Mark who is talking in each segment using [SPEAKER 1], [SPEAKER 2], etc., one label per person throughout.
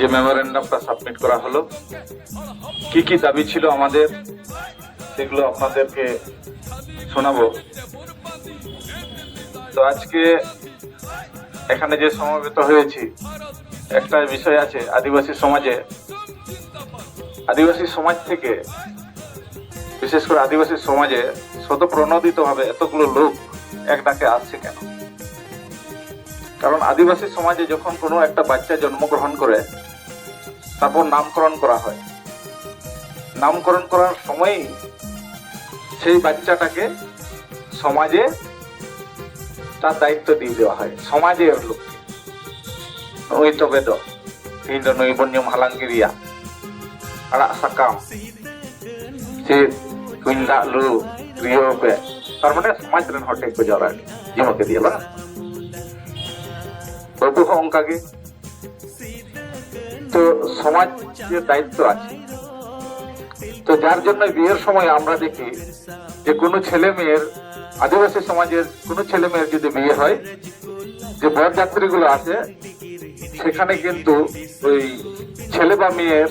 [SPEAKER 1] যে মেমোরেন্ডামটা সাবমিট করা হলো, কি কি দাবি ছিল আমাদের, সেগুলো আপনাদেরকে শোনাবো। তো আজকে এখানে যে সমবেত হয়েছি, একটা বিষয় আছে, আদিবাসী সমাজে। আদিবাসী সমাজ থেকে, বিশেষ করে আদিবাসী সমাজে স্বতঃপ্রণোদিত ভাবে এতগুলো লোক এক ডাকে আসছে কেন? কারণ আদিবাসী সমাজে যখন কোনো একটা বাচ্চা জন্মগ্রহণ করে, তারপর নামকরণ করা হয়। নামকরণ করার সময়ই সেই বাচ্চাটাকে সমাজে তার দায়িত্ব দিয়ে দেওয়া হয় সমাজের লোককে নই বেদ দো তিন নৈবন্যম হালাঙ্গিরিয়া আড়াক সাকাম। সে কুইন্দা লু রিও তার মানে সমাজ রেন হটে কো জরা জিমকে দিয়ে বা লঘু অঙ্কাকে তো সমাজ যে দায়িত্ব আছে, তো যার জন্য বিয়ের সময় আমরা দেখি যে কোনো ছেলে মেয়ের, আদিবাসী সমাজের কোনো ছেলে মেয়ের যদি বিয়ে হয়, যে বরযাত্রীগুলো আছে, সেখানে কিন্তু ওই ছেলে বা মেয়ের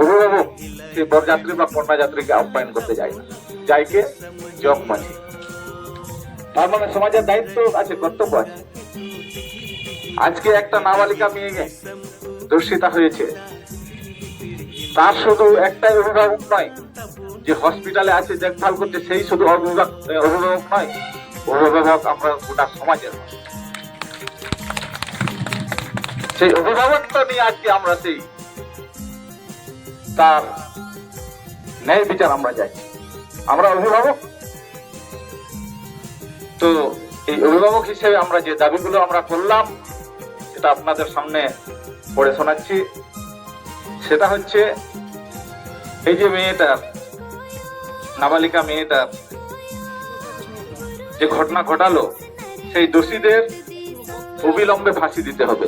[SPEAKER 1] অভিভাবক সেই বরযাত্রী বা কন্যা যাত্রীকে আহ্বায়ন করতে যায় না। যায় কে? জগ মাঝি তার মানে সমাজের দায়িত্ব আছে, কর্তব্য আছে। আজকে একটা নাবালিকা মেয়ে দর্শিতা হয়েছে। তার শুধু একটাই অভিভাবক নয়, যে হসপিটালে আছে, দেখভাল করছে, সেই শুধু অভিভাবক অভিভাবক নয়, অভিভাবক আমরা গোটা সমাজের সেই অভিভাবকটা নিয়ে আজকে আমরা সেই, তার ন্যায় বিচার আমরা যাই আমরা অভিভাবক। তো এই অভিভাবক হিসেবে আমরা যে দাবিগুলো আমরা করলাম সেটা আপনাদের সামনে পড়ে শোনাচ্ছি, সেটা হচ্ছে এই যে মেয়েটার, নাবালিকা মেয়েটার যে ঘটনা ঘটালো, সেই দোষীদের অবিলম্বে ফাঁসি দিতে হবে।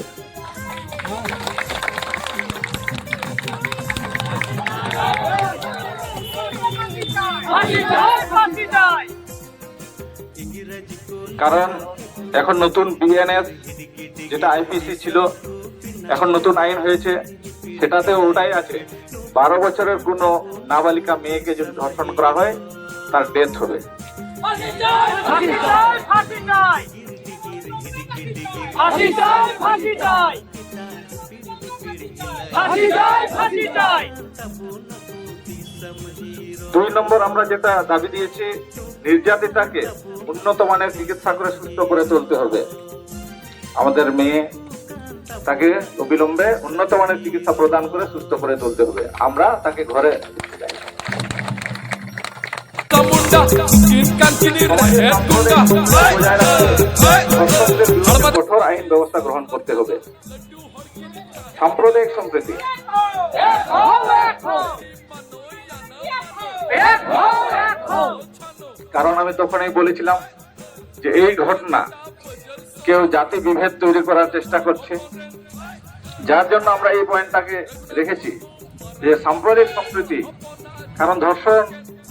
[SPEAKER 1] কারণ এখন নতুন বিএনএস যেটা আইপিসি ছিল এখন নতুন আইন হয়েছে সেটাতে ওটাই আছে। বারো বছরের কোনো নাবালিকা মেয়েকে যদি ধর্ষণ করা হয় তার ডেথ হবে। দুই নম্বর আমরা যেটা দাবি দিয়েছি নির্যাতিতাকে উন্নত মানের চিকিৎসা করে সুস্থ করে তুলতে হবে। আমাদের মেয়ে তাকে অবিলম্বে উন্নত মানের চিকিৎসা প্রদান করে সুস্থ করে তুলতে হবে। আমরা তাকে ঘরে কঠোর আইন ব্যবস্থা গ্রহণ করতে হবে। সাম্প্রদায়িক সম্প্রীতি। কারণ আমি তখনই বলেছিলাম যে এই ঘটনা কেউ জাতি বিভেদ তৈরি করার চেষ্টা করছে। যার জন্য আমরা এই পয়েন্টটাকে রেখেছি যে সাম্প্রদায়িক সম্প্রীতি, কারণ ধর্ষণ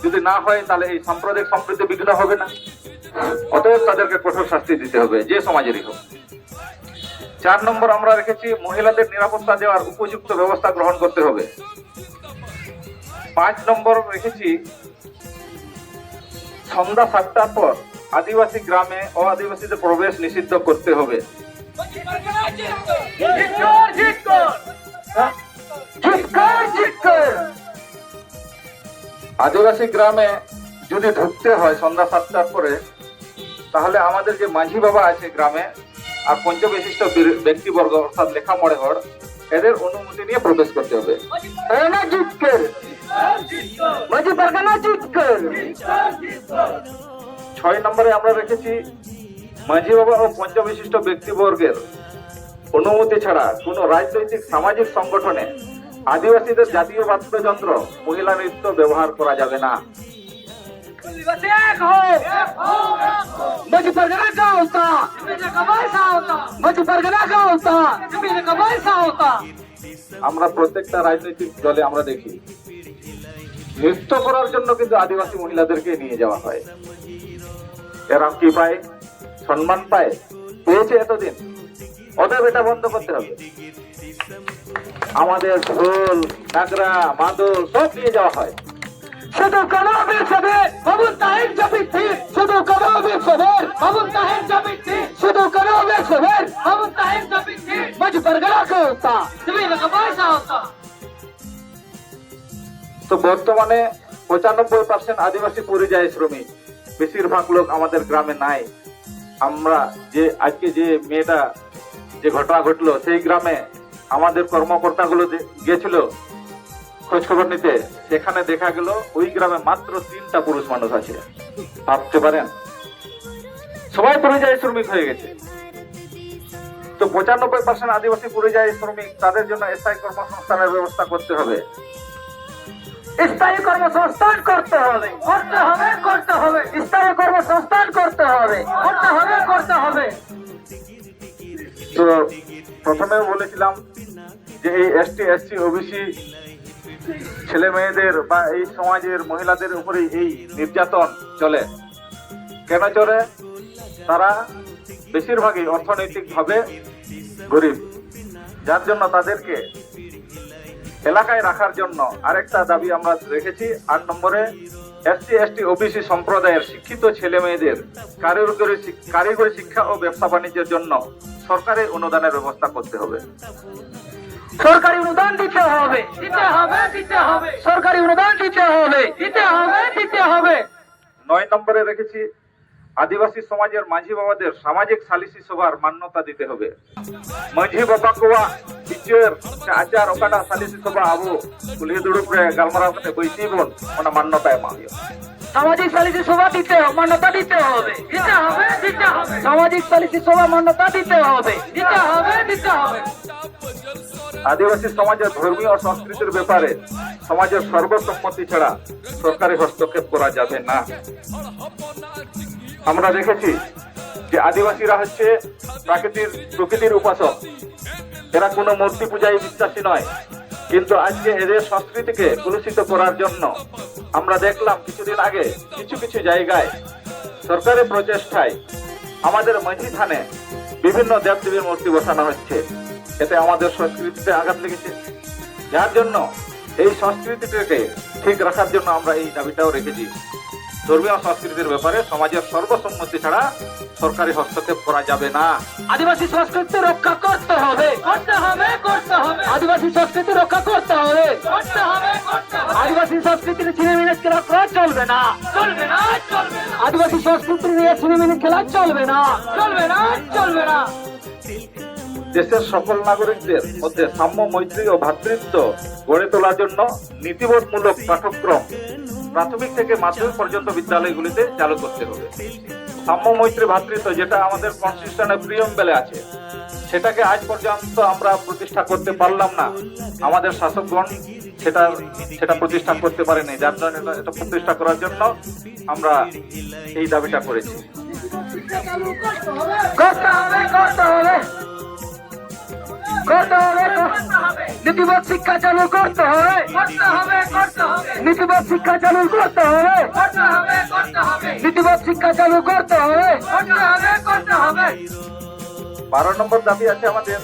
[SPEAKER 1] যদি না হয়, তাহলে এই সাম্প্রদায়িক সম্প্রীতি বিঘ্ন হবে না। অতএব তাদেরকে কঠোর শাস্তি দিতে হবে, যে সমাজেরই হোক। চার নম্বর আমরা রেখেছি, মহিলাদের নিরাপত্তা দেওয়ার উপযুক্ত ব্যবস্থা গ্রহণ করতে হবে। পাঁচ নম্বর রেখেছি, সন্ধ্যা সাতটার পর আদিবাসী গ্রামে ও আদিবাসীদের প্রবেশ নিষিদ্ধ করতে হবে।
[SPEAKER 2] জিতকর জিতকর জিতকর জিতকর
[SPEAKER 1] আদিবাসী গ্রামে যদি ঢুকতে হয় সন্ধ্যা সাতটার পরে তাহলে আমাদের যে মাঝি বাবা আছে গ্রামে আর পঞ্চবিশিষ্ট বীর- ব্যক্তিবর্গ অর্থাৎ লেখা মরে হড় এদের অনুমতি নিয়ে প্রবেশ করতে হবে। জিতকর মাঝি পারগানা জিতকর ছয় নম্বরে আমরা রেখেছি মাঝি বাবা ও পঞ্চবিশিষ্ট ব্যক্তিবর্গের অনুমতি ছাড়া কোনো রাজনৈতিক সামাজিক সংগঠনে আদিবাসীদের জাতীয় বাদ্যযন্ত্র মহিলা নৃত্য ব্যবহার করা যাবে না
[SPEAKER 2] এক হও এক হও मुझे परगना का होता जमीन का पैसा होता मुझे परगना का होता जमीन का पैसा होता
[SPEAKER 1] আমরা প্রত্যেকটা রাজনৈতিক দলে আমরা দেখি নৃত্য করার জন্য কিন্তু আদিবাসী মহিলাদেরকে নিয়ে যাওয়া হয় এরা কি পায়? সম্মান পায়? পেয়েছে এতদিন। অতএব এটা বন্ধ করতে হবে। আমাদের ঢোল, কাঁকড়া মাদুর সব নিয়ে যাওয়া হয়।
[SPEAKER 2] শুধু সবে বাবু তাহের শুধু সবে বাবু তাহের শুধু সবে বাবু তাহের কে হতা? তুমি হতা?
[SPEAKER 1] তো বর্তমানে পঁচানব্বই পার্সেন্ট আদিবাসী পরিযায়ী শ্রমিক। বেশিরভাগ লোক আমাদের গ্রামে নাই। আমরা যে, আজকে যে মেয়েটা যে ঘটনা ঘটলো, সেই গ্রামে আমাদের কর্মকর্তাগুলো গিয়েছিল খোঁজ খবর নিতে, সেখানে দেখা গেল ওই গ্রামে মাত্র তিনটা পুরুষ মানুষ আছে। ভাবতে পারেন। সবাই পরিযায়ী শ্রমিক হয়ে গেছে। তো পঁচানব্বই পার্সেন্ট আদিবাসী পরিযায়ী শ্রমিক তাদের জন্য স্থায়ী কর্মসংস্থানের ব্যবস্থা করতে হবে।
[SPEAKER 2] স্থায়ী কর্মসংস্থান করতে হবে। করতে হবে করতে হবে। স্থায়ী কর্মসংস্থান করতে হবে। করতে হবে করতে হবে।
[SPEAKER 1] তো প্রথমে বলেছিলাম যে এই এসটি, এসসি, ওবিসি ছেলে মেয়েদের বা এই সমাজের মহিলাদের উপরে এই নির্যাতন চলে। কেন চলে? তারা বেশিরভাগই অর্থনৈতিকভাবে গরিব। যার জন্য তাদেরকে এলাকায় রাখার জন্য আরেকটা দাবি আমরা রেখেছি। আট নম্বরে এসসি এসটি ওবিসি সম্প্রদায়ের শিক্ষিত ছেলে মেয়েদের কারিগরি কারিগরি শিক্ষা ও ব্যবসা বাণিজ্যের জন্য সরকারি অনুদানের ব্যবস্থা করতে হবে।
[SPEAKER 2] সরকারি অনুদান দিতে হবে। দিতে হবে দিতে হবে। সরকারি অনুদান দিতে হবে। দিতে হবে দিতে হবে।
[SPEAKER 1] নয় নম্বরে রেখেছি আদিবাসী সমাজের মাঝি বাবাদের সামাজিক সালিসি সভার মান্যতা দিতে হবে। মাঝি বাবা কোয়া টিচার আচার ওকাটা সালিসি সভা আবু। কুলি দুড়ুপ রে গালমারাও কাতে বইসি বোন ওনা মান্যতা এমা হইও
[SPEAKER 2] সামাজিক সালিসি সভা দিতে হবে মান্যতা দিতে হবে। দিতে হবে দিতে হবে। সামাজিক সালিসি সভা মান্যতা দিতে হবে। দিতে হবে দিতে হবে।
[SPEAKER 1] আদিবাসী সমাজের ধর্মীয় ও সংস্কৃতির ব্যাপারে সমাজের সর্বসম্মতি ছাড়া সরকারি হস্তক্ষেপ করা যাবে না। আমরা দেখেছি যে আদিবাসীরা হচ্ছে প্রাকৃতির প্রকৃতির উপাসক। এরা কোনো মূর্তি পূজায় বিশ্বাসী নয়। কিন্তু আজকে এদের সংস্কৃতিকে কলুষিত করার জন্য আমরা দেখলাম কিছুদিন আগে কিছু কিছু জায়গায় সরকারের প্রচেষ্টায় আমাদের মাঝি থানে বিভিন্ন দেবদেবীর মূর্তি বসানো হচ্ছে। এতে আমাদের সংস্কৃতিতে আঘাত লেগেছে। যার জন্য এই সংস্কৃতিটাকে ঠিক রাখার জন্য আমরা এই দাবিটাও রেখেছি। ধর্মীয় সংস্কৃতির ব্যাপারে সমাজের সর্বসম্মতি ছাড়া সরকারি হস্তক্ষেপ করা যাবে না।
[SPEAKER 2] আদিবাসী সংস্কৃতি রক্ষা করতে হবে। করতে হবে করতে হবে। আদিবাসী সংস্কৃতি রক্ষা করতে হবে। করতে হবে আদিবাসী সংস্কৃতির ছিনেমিনে খেলা করা চলবে না। চলবে না চলবে না। আদিবাসী সংস্কৃতি নিয়ে ছিনেমিনে খেলা চলবে না। চলবে না চলবে না।
[SPEAKER 1] দেশের সকল নাগরিকদের মধ্যে সাম্য মৈত্রী ও ভ্রাতৃত্ব গড়ে তোলার জন্য নীতিবোধমূলক পাঠ্যক্রম প্রাথমিক থেকে মাধ্যমিক পর্যন্ত বিদ্যালয়গুলিতে চালু করতে হবে। সাম্য মৈত্রী ভ্রাতৃত্ব যেটা আমাদের কনস্টিটিউশনে প্রিয়ম বেলে আছে, সেটাকে আজ পর্যন্ত আমরা প্রতিষ্ঠা করতে পারলাম না। আমাদের শাসকগণ সেটা সেটা প্রতিষ্ঠা করতে পারেনি। যার জন্য এটা- প্রতিষ্ঠা করার জন্য আমরা এই দাবিটা করেছি।
[SPEAKER 2] করতে হবে করতে হবে। করতে হবে? নীতিবোধ শিক্ষা চালু করতে হবে। নীতিবোধ শিক্ষা চালু করতে হবে। করতে হবে করতে হবে। শিক্ষা চালু করতে হবে।
[SPEAKER 1] বারো নম্বর দাবি আছে আমাদের।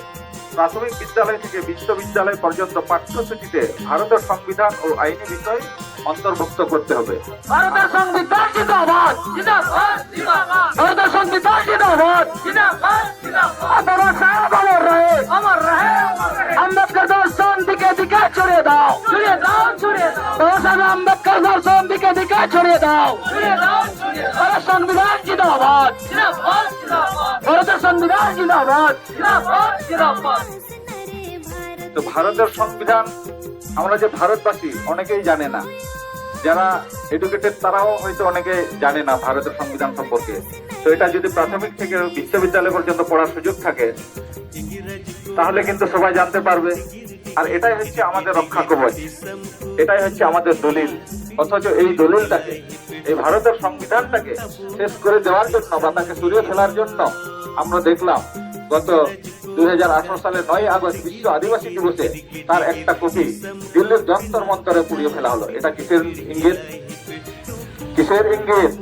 [SPEAKER 1] প্রাথমিক বিদ্যালয় থেকে বিশ্ববিদ্যালয় পর্যন্ত পাঠ্যসূচিতে ভারতের সংবিধান ও আইনি বিষয় অন্তর্ভুক্ত করতে হবে।
[SPEAKER 2] ভারতের সংবিধান জিন্দাবাদ জিন্দাবাদ ভারতের দিকে ছড়িয়ে দাও। দাও দাও। সংবিধান জিন্দাবাদ জিন্দাবাদ। ভারতের সংবিধান জিন্দাবাদ।
[SPEAKER 1] তো ভারতের সংবিধান, আমরা যে ভারতবাসী, অনেকেই জানে না। যারা এডুকেটেড তারাও হয়তো অনেকে জানে না ভারতের সংবিধান সম্পর্কে। তো এটা যদি প্রাথমিক থেকে বিশ্ববিদ্যালয় পর্যন্ত পড়ার সুযোগ থাকে, তাহলে কিন্তু সবাই জানতে পারবে। আর এটাই হচ্ছে আমাদের রক্ষা কবচ। এটাই হচ্ছে আমাদের দলিল। অথচ এই দলিলটাকে, এই ভারতের সংবিধানটাকে শেষ করে দেওয়ার জন্য বা তাকে সরিয়ে ফেলার জন্য আমরা দেখলাম গত দুই সালের নয় আগস্ট বিশ্ব আদিবাসী দিবসে তার একটা কপি দিল্লির যন্তর মন্তরে পুড়িয়ে ফেলা হলো। এটা কিসের ইঙ্গিত? কিসের ইঙ্গিত?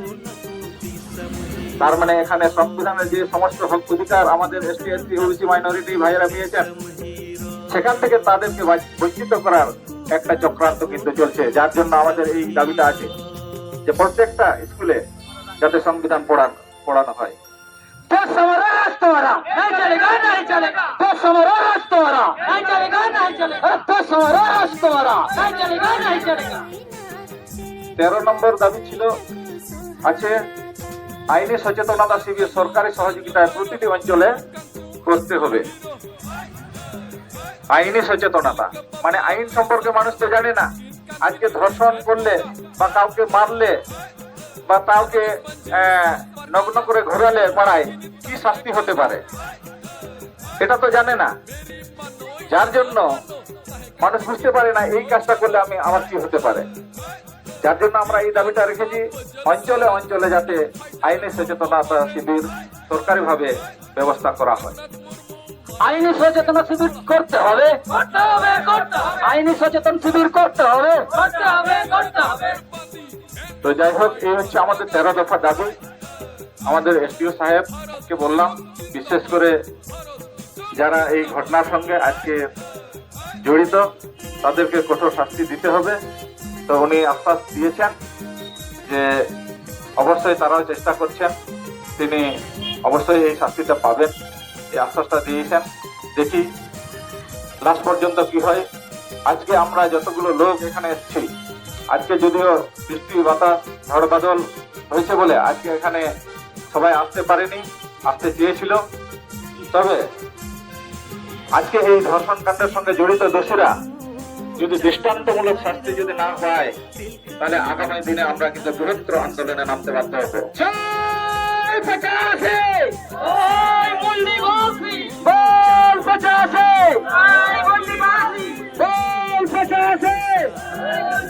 [SPEAKER 1] তার মানে এখানে সংবিধানের যে সমস্ত হক অধিকার আমাদের এসটি এসসি ওবিসি মাইনরিটি ভাইয়েরা পেয়েছেন, সেখান থেকে তাদেরকে বাঞ্চ- বঞ্চিত করার একটা চক্রান্ত কিন্তু চলছে যার জন্য আমাদের এই দাবিটা আছে যে প্রত্যেকটা স্কুলে যাতে সংবিধান পড়ান পড়ানো হয়। তেরো নম্বর দাবি ছিল আছে আইনি সচেতনতা শিবির সরকারি সহযোগিতায় প্রতিটি অঞ্চলে করতে হবে। আইনি সচেতনতা। মানে আইন সম্পর্কে মানুষ তো জানে না। আজকে ধর্ষণ করলে বা কাউকে মারলে বা কাউকে নগ্ন করে ঘোরালে, পাড়ায় কি শাস্তি হতে পারে? এটা তো জানে না। যার জন্য মানুষ বুঝতে পারে না, এই কাজটা করলে আমি আমার কি হতে পারে? যার জন্য আমরা এই দাবিটা রেখেছি, অঞ্চলে অঞ্চলে যাতে আইনি সচেতনতা শিবির সরকারিভাবে ব্যবস্থা করা হয়।
[SPEAKER 2] আইনি সচেতন শিবির করতে হবে। আইনি সচেতন শিবির করতে হবে করতে হবে।
[SPEAKER 1] তো যাই হোক এই হচ্ছে আমাদের তেরো দফা দাবি। আমাদের এসডিও সাহেবকে বললাম বিশেষ করে যারা এই ঘটনার সঙ্গে আজকে জড়িত তাদেরকে কঠোর শাস্তি দিতে হবে। তো উনি আশ্বাস দিয়েছেন যে অবশ্যই তারাও চেষ্টা করছেন। তিনি অবশ্যই এই শাস্তিটা পাবেন। এই আশ্বাসটা দিয়েছেন। দেখি লাস্ট পর্যন্ত কি হয়। আজকে আমরা যতগুলো লোক এখানে এসেছি, আজকে যদিও বৃষ্টি, বাতাস, ঝড়, বাদল হয়েছে বলে আজকে এখানে সবাই আসতে পারেনি, আসতে চেয়েছিল। তবে আজকে এই ধর্ষণ কাণ্ডের সঙ্গে জড়িত দোষীরা যদি দৃষ্টান্তমূলক শাস্তি যদি না পায়, তাহলে আগামী দিনে আমরা কিন্তু বৃহত্তর আন্দোলনে নামতে বাধ্য হব।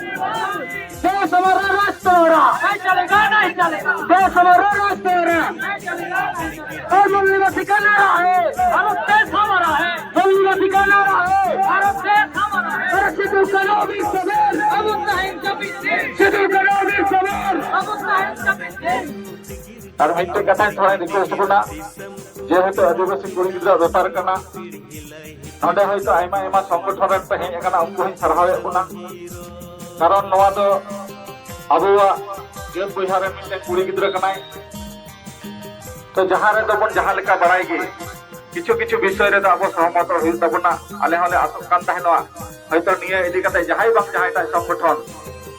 [SPEAKER 2] देश हमारा राष्ट्र हमारा नहीं चलेगा नहीं चलेगा देश हमारा राष्ट्र हमारा नहीं चलेगा नहीं चलेगा और मूल्यवासी का नारा है भारत देश हमारा है मूल्यवासी का नारा है भारत देश हमारा है अरे सिद्धू करो भी सवेर अब नहीं जबी सिद्धू करो भी सवेर अब नहीं जबी
[SPEAKER 1] ᱟᱨ ᱢᱤᱫᱴᱮᱡ ᱠᱟᱛᱷᱟᱧ ᱛᱷᱚᱲᱟᱧ ᱨᱤᱠᱩᱭᱮᱥᱴ ᱠᱟᱱᱟ ᱡᱮᱦᱮᱛᱩ ᱟᱹᱫᱤᱵᱟᱹᱥᱤ ᱠᱩᱲᱤ ᱜᱤᱫᱽᱨᱟᱹ ᱵᱮᱯᱟᱨ ᱠᱟᱱᱟ ᱱᱚᱰᱮ ᱦᱚᱭᱛᱚ ᱟᱭᱢᱟ ᱟᱭᱢᱟ ᱥᱚᱝᱜᱚᱴᱷᱚᱱ ᱨᱮᱱ ᱯᱮ ᱦᱮᱡ ᱟᱠᱟᱱᱟ ᱩᱱᱠᱩ ᱦᱚᱸᱧ ᱥᱟᱨᱦᱟᱣᱮᱫ ᱵᱚᱱᱟ ᱠᱟᱨᱚᱱ ᱱᱚᱣᱟ ᱫᱚ ᱟᱵᱚᱣᱟᱜ ᱡᱟᱹᱛ ᱵᱚᱭᱦᱟ ᱨᱮᱱ ᱢᱤᱫᱴᱮᱱ ᱠᱩᱲᱤ ᱜᱤᱫᱽᱨᱟᱹ ᱠᱟᱱᱟᱭ ᱛᱚ ᱡᱟᱦᱟᱸ ᱨᱮᱫᱚ ᱵᱚᱱ ᱡᱟᱦᱟᱸ ᱞᱮᱠᱟ ᱵᱟᱲᱟᱭ ᱜᱮ কিছু কিছু বিষয় রেᱫᱚ ᱟᱵᱚ ᱥᱚᱦᱚᱢᱚᱛᱚ ᱦᱩᱭᱩᱜ ᱛᱟᱵᱚᱱᱟ ᱟᱞᱮ ᱦᱚᱸᱞᱮ ᱟᱥᱚᱜ ᱠᱟᱱ ᱛᱟᱦᱮᱱᱟ ᱦᱚᱭᱛᱚ ᱱᱤᱭᱟᱹ ᱤᱫᱤ ᱠᱟᱛᱮ ᱡᱟᱦᱟᱸᱭ ᱵᱟᱝ ᱡᱟᱦᱟᱸᱭᱴᱟᱜ ᱥᱚᱝᱜᱚᱴᱷᱚᱱ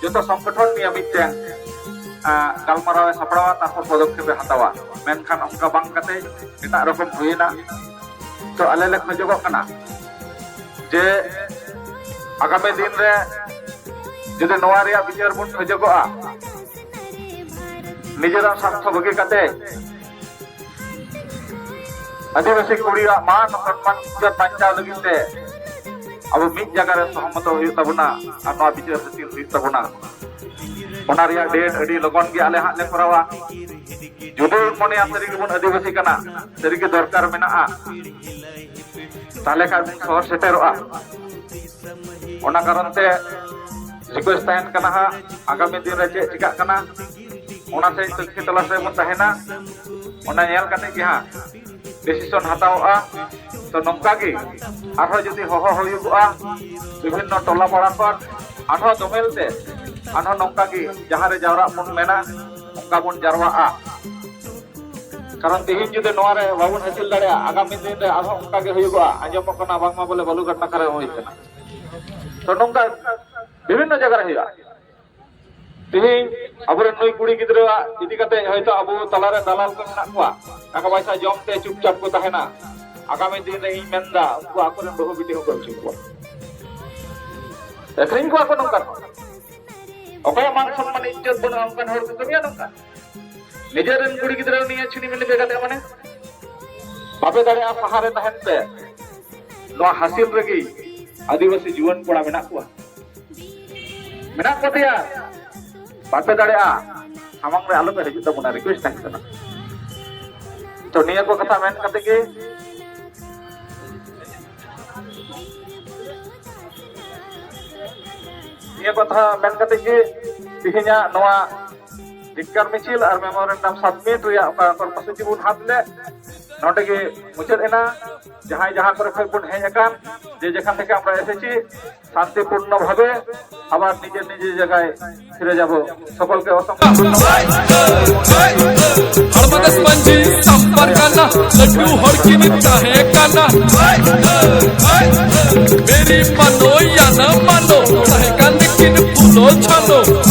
[SPEAKER 1] ᱡᱚᱛᱚ ᱥᱚᱝᱜᱚᱴᱷᱚᱱ ᱱᱤᱭᱟᱹ ᱢᱤᱫᱴᱮᱱ ᱜᱟᱞᱢᱟᱨᱟᱣᱮ ᱥᱟᱯᱲᱟᱣᱟ ᱛᱟᱨᱯᱚᱨ ᱯᱚᱫᱚᱠᱷᱮᱯᱮ ᱦᱟᱛᱟᱣᱟ ᱢᱮᱱᱠᱷᱟᱱ ᱚᱱᱠᱟ ᱵᱟᱝ ᱠᱟᱛᱮ ᱮᱴᱟᱜ ᱨᱚᱠᱚᱢ ᱦᱩᱭᱮᱱᱟ ᱛᱚ ᱟᱞᱮ ᱞᱮ ᱠᱷᱚᱡᱚᱜᱚᱜ ᱠᱟᱱᱟ ᱡᱮ ᱟᱜᱟᱢᱤ ᱫᱤᱱ ᱨᱮ ᱡᱩᱫᱤ ᱱᱚᱣᱟ ᱨᱮᱭᱟᱜ ᱵᱤᱪᱟᱹᱨ ᱵᱚᱱ ᱠᱷᱚᱡᱚᱜᱚᱜᱼᱟ ᱱᱤᱡᱮᱨᱟᱜ ᱥᱟᱨᱛᱷᱚ ᱵᱟᱹᱜᱤ ᱠᱟᱛᱮ আদিবাসী কুড়িয়ার মান সম্মান ইজ্জত বাঁচাও লাগি তে আবু মিট জায়গা রে সহমত হই তাবনা আর না বিচার হাসিল হই তাবনা ᱚᱱᱟ ᱨᱮᱭᱟᱜ ᱰᱮᱴ ᱟᱹᱰᱤ ᱞᱚᱜᱚᱱ ᱜᱮ ᱟᱞᱮ ᱦᱟᱸᱜ ᱞᱮ ᱠᱚᱨᱟᱣᱟ ᱡᱩᱫᱤ ᱢᱚᱱᱮᱭᱟ ᱥᱟᱹᱨᱤ ᱵᱚᱱ ᱟᱹᱫᱤᱵᱟᱹᱥᱤ ᱠᱟᱱᱟ ᱥᱟᱹᱨᱤᱜᱮ ᱫᱚᱨᱠᱟᱨ ᱢᱮᱱᱟᱜᱼᱟ ᱛᱟᱦᱞᱮ ᱠᱷᱟᱱ ᱵᱚᱱ ᱥᱚᱦᱚᱨ ᱥᱮᱴᱮᱨᱚᱜᱼᱟ ᱚᱱᱟ ᱠᱟᱨᱚᱱ ᱛᱮ ᱨᱤᱠᱩᱭᱮᱥᱴ ᱛᱟᱦᱮᱱ ᱠᱟᱱᱟ ᱦᱟᱸᱜ ᱟᱜᱟᱢᱤ ᱫᱤᱱ ᱨᱮ ᱪᱮᱫ ᱪᱤᱠᱟᱹᱜ ᱠᱟᱱᱟ ᱚᱱᱟ ᱥᱮᱡ ᱛᱚᱠᱷᱤ ᱛᱚᱞᱟᱥ ᱨᱮᱵᱚᱱ ᱛᱟᱦᱮᱱᱟ ᱚᱱᱟ ᱧᱮᱞ ᱠᱟᱛᱮᱫ ᱜᱮ ᱦᱟᱸᱜ ᱦᱟᱛᱟᱣᱚᱜᱼᱟ ᱛᱚ ᱱᱚᱝᱠᱟ ᱜᱮ ᱟᱨᱦᱚᱸ ᱡᱩᱫᱤ ᱦᱚᱦᱚ হহ ᱵᱤᱵᱷᱤᱱᱱᱚ ᱴᱚᱞᱟ ᱯᱟᱲᱟ পড়া ᱟᱨᱦᱚᱸ ᱫᱚᱢᱮᱞ ᱛᱮ ᱟᱱᱚ ᱱᱚᱝᱠᱟ ᱜᱮ ᱡᱟᱦᱟᱸ ᱨᱮ ᱡᱟᱣᱨᱟᱜ ᱵᱚᱱ ᱢᱮᱱᱟ ᱚᱱᱠᱟ ᱵᱚᱱ ᱡᱟᱣᱨᱟᱜᱼᱟ ᱠᱟᱨᱚᱱ ᱛᱮᱦᱮᱧ ᱡᱩᱫᱤ ᱱᱚᱣᱟ ᱨᱮ ᱵᱟᱵᱚᱱ ᱦᱟᱹᱥᱤᱞ ᱫᱟᱲᱮᱭᱟᱜᱼᱟ ᱟᱜᱟᱢᱤ ᱫᱤᱱ ᱨᱮ ᱟᱨᱦᱚᱸ ᱚᱱᱠᱟ ᱜᱮ ᱦᱩᱭᱩᱜᱼᱟ ᱟᱸᱡᱚᱢᱚᱜ ᱠᱟᱱᱟ ᱵᱟᱝᱢᱟ ᱵᱚᱞᱮ ᱵᱟᱞᱩᱜᱷᱟᱴ ᱱᱟᱠᱷᱟᱨᱮ ᱦᱩᱭ ᱠᱟᱱᱟ ᱛᱚ ᱱᱚᱝᱠᱟ ᱵᱤᱵᱷᱤᱱᱱᱚ ᱡᱟᱭᱜᱟ ᱨᱮ ᱦᱩᱭᱩᱜᱼᱟ ᱛᱮᱦᱮᱧ ᱟᱵᱚᱨᱮᱱ ᱱᱩᱭ ᱠᱩᱲᱤ ᱜᱤᱫᱽᱨᱟᱹ ᱤᱫᱤ ᱠᱟᱛᱮ ᱦᱚᱭᱛᱚ ᱟᱵᱚ ᱛᱟᱞᱟᱨᱮ ᱫᱟᱞᱟᱞ ᱠᱚ ᱢᱮᱱᱟᱜ ᱠᱚᱣᱟ ᱴᱟᱠᱟ ᱯᱚᱭᱥᱟ ᱡᱚᱢ ᱛᱮ ᱪᱩᱯᱪᱟᱯ ᱠᱚ ᱛᱟᱦᱮᱱᱟ ᱟᱜᱟᱢᱤ ᱫᱤᱱ ᱨᱮ ᱤᱧ ᱢᱮᱱᱫᱟ ᱩᱱᱠᱩ ᱟᱠᱚᱨᱮᱱ ᱵᱟᱹᱦᱩ ᱵᱤᱴᱤ ᱦᱚᱸᱠᱚ ᱟᱹᱪᱩ ᱠᱚᱣᱟ ᱟᱹᱠᱷᱨᱤᱧ ᱠᱚᱣᱟ ᱠᱚ ᱱᱚᱝᱠᱟ ᱚᱠᱚᱭᱟᱜ ᱢᱟᱱ ᱥᱚᱱᱢᱟᱱ ᱤᱡᱽᱡᱚᱛ ᱵᱟᱹᱱᱩᱜᱼᱟ ᱚᱱᱠᱟᱱ ᱦᱚᱲ ᱠᱚ ᱠᱟᱹᱢᱤᱭᱟ ᱱᱚᱝᱠᱟ ᱱᱤᱡᱮᱨᱮᱱ ᱠᱩᱲᱤ ᱜᱤᱫᱽᱨᱟᱹ ᱱᱤᱭᱟᱹ ᱪᱷᱤᱱᱤ ᱢᱤᱱᱤ ᱵᱮᱜᱟᱛᱮ ᱢᱟᱱᱮ ᱵᱟᱯᱮ ᱫᱟᱲᱮᱭᱟᱜᱼᱟ ᱥᱟᱦᱟᱨᱮ ᱛᱟᱦᱮᱱ ᱯᱮ ᱱᱚᱣᱟ ᱦᱟᱥᱤᱞ ᱨᱮᱜᱮ ᱟᱹᱫᱤᱵᱟᱹᱥᱤ ᱡᱩᱣᱟᱹᱱ ᱠᱚᱲᱟ ᱢᱮᱱᱟᱜ ᱠᱚᱣᱟ ᱢᱮᱱᱟᱜ ᱠᱚᱛᱮᱭᱟ ᱵᱟᱯᱮ ᱫᱟᱲᱮᱭᱟᱜᱼᱟ ᱥᱟᱢᱟᱝ ᱨᱮ ᱟᱞᱚᱯᱮ ᱦᱤᱡᱩᱜ ᱛᱟᱵᱚᱱᱟ ᱨᱤᱠᱩᱭᱮᱥᱴ ᱛᱟᱦᱮᱸ ᱠᱟᱱᱟ ᱛᱚ ᱱᱤᱭᱟᱹ ᱠᱚ ᱠᱟᱛᱷᱟ ᱢᱮᱱ ᱠᱟᱛᱮ ᱜᱮ ये कथा मन कर तेहना मिचिल और मेमोरेंडम सबमिट कर्मसूची बन हाथले नोटे मुचादना जहाँ जहाँ खुद
[SPEAKER 3] हेकान जे जेखान शांतिपूर्ण भाव आज निजे निजे जगह फिर जाब सकल के असंख्य 南昌路。